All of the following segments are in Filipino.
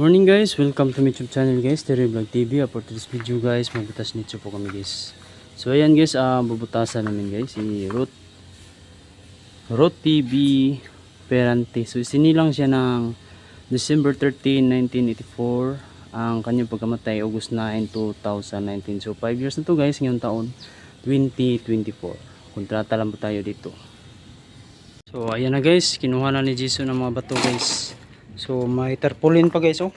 Morning guys, welcome to my YouTube channel guys, Terry Vlog TV. For today's video guys, magbutas nito po kami guys. So ayan guys, uh, bubutasan namin guys, si Ruth Ruth TV Perante. So sinilang siya ng December 13, 1984. Ang kanyang pagkamatay, August 9, 2019. So 5 years na to guys, ngayong taon, 2024. Kontrata lang po tayo dito. So ayan na guys, kinuha na ni Jason ng mga bato guys. So may tarpaulin pa guys oh.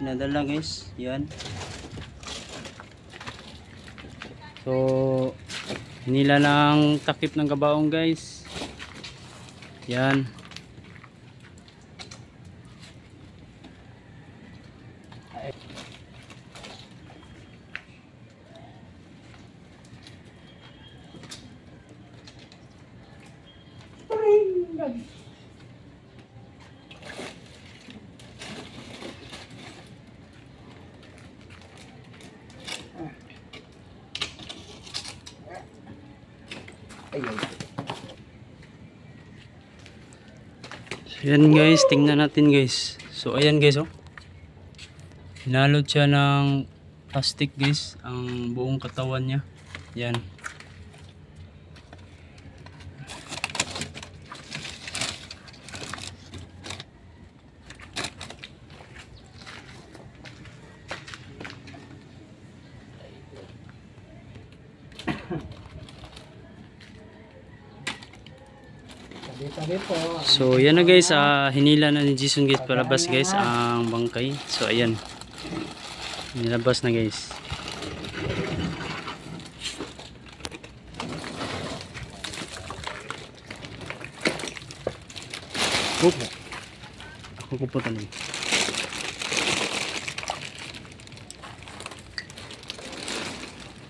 Pinadala guys, yan. So hinila ng takip ng kabaong guys. Yan. So, yan guys, tingnan natin guys. So ayan guys oh. Hinalot siya ng plastic guys, ang buong katawan niya. Yan. So yan na guys, ah, hinila na ni Jason guys palabas guys ang bangkay. So ayan. Nilabas na guys. Oop. Ako ko po tanong.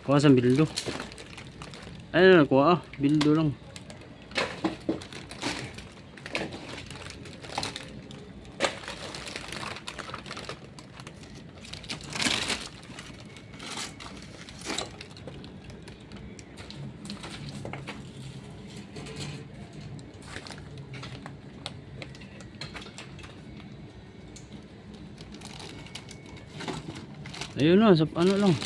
Kuha sa bildo. Ay, na kuha ah. Bildo lang. Ayun na, sa ano lang.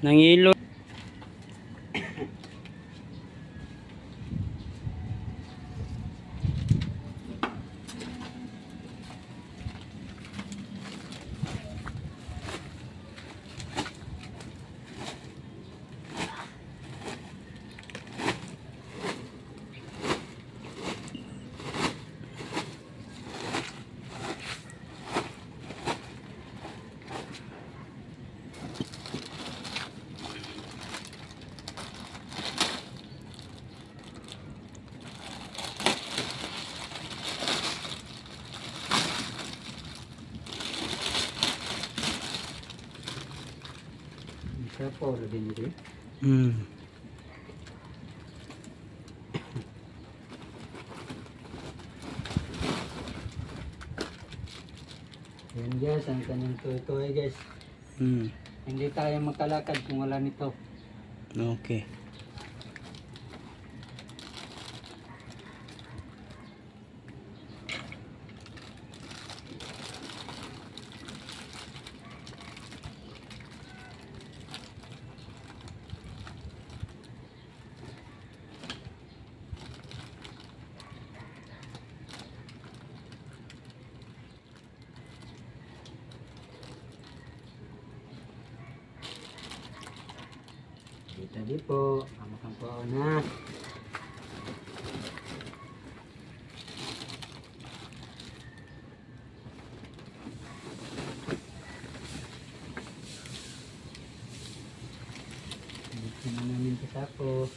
Nangilo. Isa dito. Hmm. Yan guys, ang kanyang tuwi-tuwi guys. Hmm. Hindi tayo makalakad kung wala nito. Okay. Di po, amakang po na. Dito na namin sa sapo.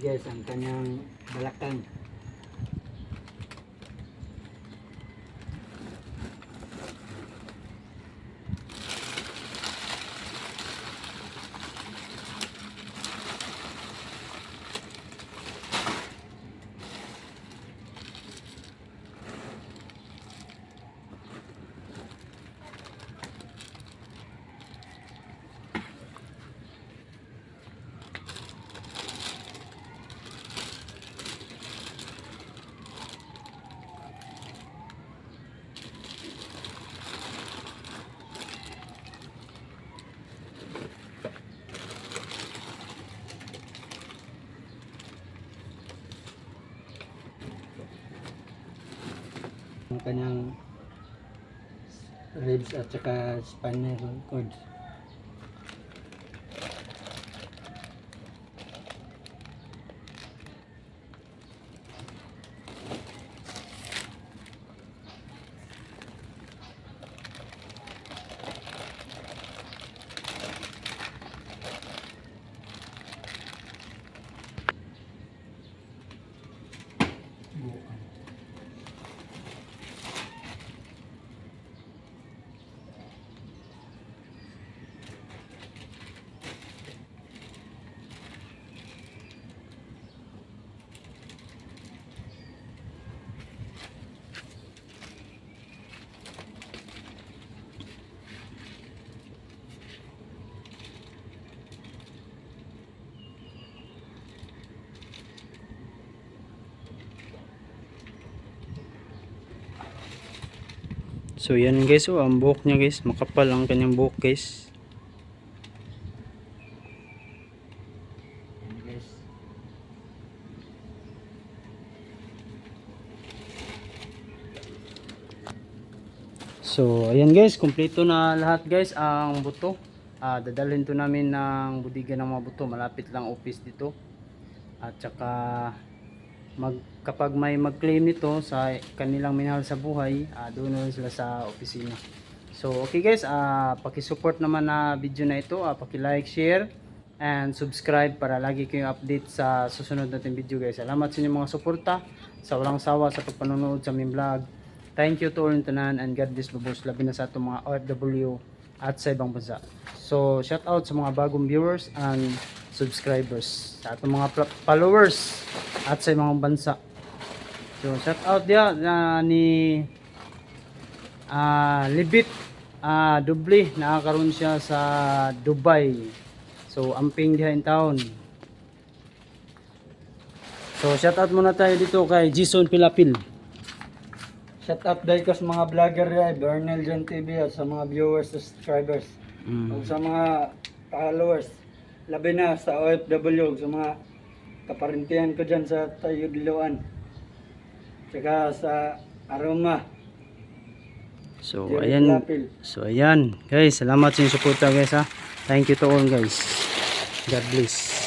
Guys, ang kanyang balakang. Ang kanyang ribs at saka spinal cord. So yan guys, oh, ang buhok niya guys, makapal ang kanyang buhok guys. So ayan guys, kumpleto na lahat guys ang buto. Ah, dadalhin to namin ng budiga ng mga buto, malapit lang office dito. At saka mag kapag may mag-claim nito sa kanilang minahal sa buhay, ah, doon na sila sa opisina. So okay guys, ah paki-support naman na video na ito, ah, paki-like, share and subscribe para lagi kayong update sa susunod nating video guys. Salamat sa inyong mga suporta, sa walang sawa sa pagpanonood sa aming vlog. Thank you to all tanan and God bless babos labi na sa atong mga OFW at sa ibang bansa. So shout out sa mga bagong viewers and subscribers, sa atong mga followers at sa ibang bansa. So shout out dia na ni ah Libit ah Dubli nakakaroon siya sa Dubai. So amping diha in town. So shout out muna tayo dito kay Jason Pilapil. Shout out dahil ko sa mga vlogger ay Bernal John TV at sa mga viewers at subscribers. Mm. Ug sa mga followers. Labi na sa OFW sa mga kaparintihan ko dyan sa Tayudloan. Tsaka sa Aroma. So Jerry ayan Lapil. So ayan guys, salamat sa inyong suporta guys ha. Thank you to all guys. God bless.